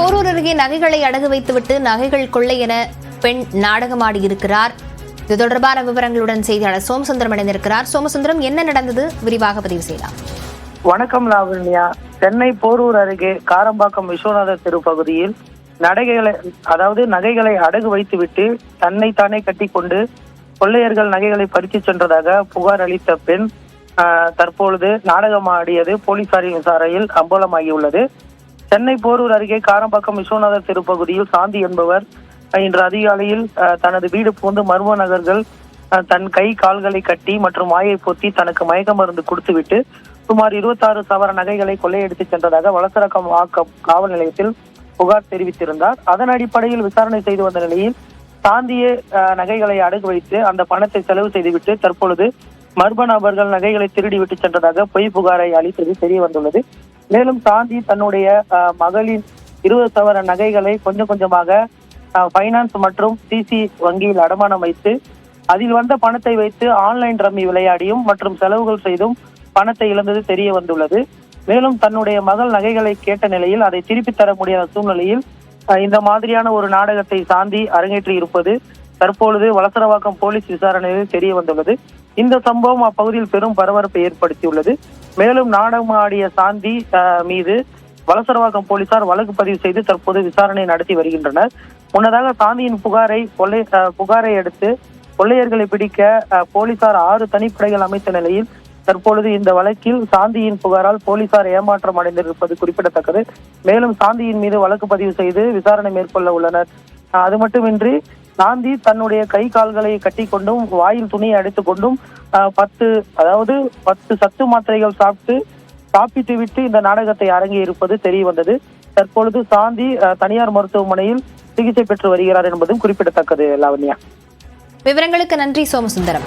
போரூர் அருகே நகைகளை அடகு வைத்துவிட்டு நகைகள் கொள்ளை என பெண் நாடகமாடி இருக்கிறார். இது தொடர்பான விவரங்களுடன் செய்தியாளர் சோமசுந்தரம் இணைந்திருக்கிறார். சோமசுந்தரம் என்ன நடந்தது? விரிவாக பதிவு செய்யலாம். வணக்கம் லாவண்யா. சென்னை போரூர் அருகே காரம்பாக்கம் விஸ்வநாதர் தெரு பகுதியில் நகைகளை அதாவது நகைகளை அடகு வைத்துவிட்டு தன்னை தன்னைத்தானே கட்டிக்கொண்டு கொள்ளையர்கள் நகைகளை பறித்து சென்றதாக புகார் அளித்த பெண் ஆஹ், தற்பொழுது நாடகமாடியது போலீசாரின் விசாரணையில் அம்பலமாகியுள்ளது. சென்னை போரூர் அருகே காரம்பாக்கம் விஸ்வநாதர் திருப்பகுதியில் சாந்தி என்பவர் இன்று அதிகாலையில் அஹ், தனது வீடு புகுந்து மர்ம நகர்கள் அஹ், தன் கை கால்களை கட்டி மற்றும் வாயை பொத்தி தனக்கு மயக்க மருந்து கொடுத்துவிட்டு சுமார் இருபத்தாறு சவர நகைகளை கொள்ளையடித்து சென்றதாக வளசரக்கம் வாக்கம் காவல் நிலையத்தில் புகார் தெரிவித்திருந்தார். அதன் அடிப்படையில் விசாரணை செய்து வந்த நிலையில் சாந்தியே நகைகளை அடகு வைத்து அந்த பணத்தை செலவு செய்துவிட்டு தற்பொழுது மர்ம நபர்கள் நகைகளை திருடிவிட்டு சென்றதாக பொய் புகாரை அளித்தது தெரிய வந்துள்ளது மேலும் சாந்தி தன்னுடைய அஹ், மகளின் இருபது சவர நகைகளை கொஞ்சம் கொஞ்சமாக ஃபைனான்ஸ் மற்றும் சிசி வங்கியில் அடமானம் வைத்து அதில் வந்த பணத்தை வைத்து ஆன்லைன் ரம்மி விளையாடியும் மற்றும் செலவுகள் செய்தும் பணத்தை இழந்தது தெரிய வந்துள்ளது. மேலும் தன்னுடைய மகள் நகைகளை கேட்ட நிலையில் அதை திருப்பி தர முடியாத சூழ்நிலையில் இந்த மாதிரியான ஒரு நாடகத்தை சாந்தி அரங்கேற்றி இருப்பது தற்பொழுது வலசரவாக்கம் போலீஸ் விசாரணையில் தெரிய வந்துள்ளது. இந்த சம்பவம் அப்பகுதியில் பெரும் பரபரப்பை ஏற்படுத்தியுள்ளது. மேலும் நாடகமாடிய சாந்தி மீது வலசரவாக்கம் போலீசார் வழக்கு பதிவு செய்து தற்போது விசாரணை நடத்தி வருகின்றனர். முன்னதாக சாந்தியின் புகாரை கொள்ளை புகாரை அடுத்து கொள்ளையர்களை பிடிக்க போலீசார் ஆறு தனிப்படைகள் அமைத்த நிலையில் தற்பொழுது இந்த வழக்கில் சாந்தியின் புகாரால் போலீசார் ஏமாற்றம் அடைந்திருப்பது குறிப்பிடத்தக்கது. மேலும் சாந்தியின் மீது வழக்கு பதிவு செய்து விசாரணை மேற்கொள்ள உள்ளனர். அது மட்டுமின்றி சாந்தி தன்னுடைய கை கால்களை கட்டி கொண்டும் வாயில் துணியை அடைத்துக் கொண்டும் பத்து அதாவது பத்து சத்து மாத்திரைகள் சாப்பிட்டு சாப்பிட்டு விட்டு இந்த நாடகத்தை அரங்கி இருப்பது தெரிய வந்தது. தற்பொழுது சாந்தி தனியார் மருத்துவமனையில் சிகிச்சை பெற்று வருகிறார் என்பதும் குறிப்பிடத்தக்கது லாவண்யா. விவரங்களுக்கு நன்றி சோமசுந்தரம்.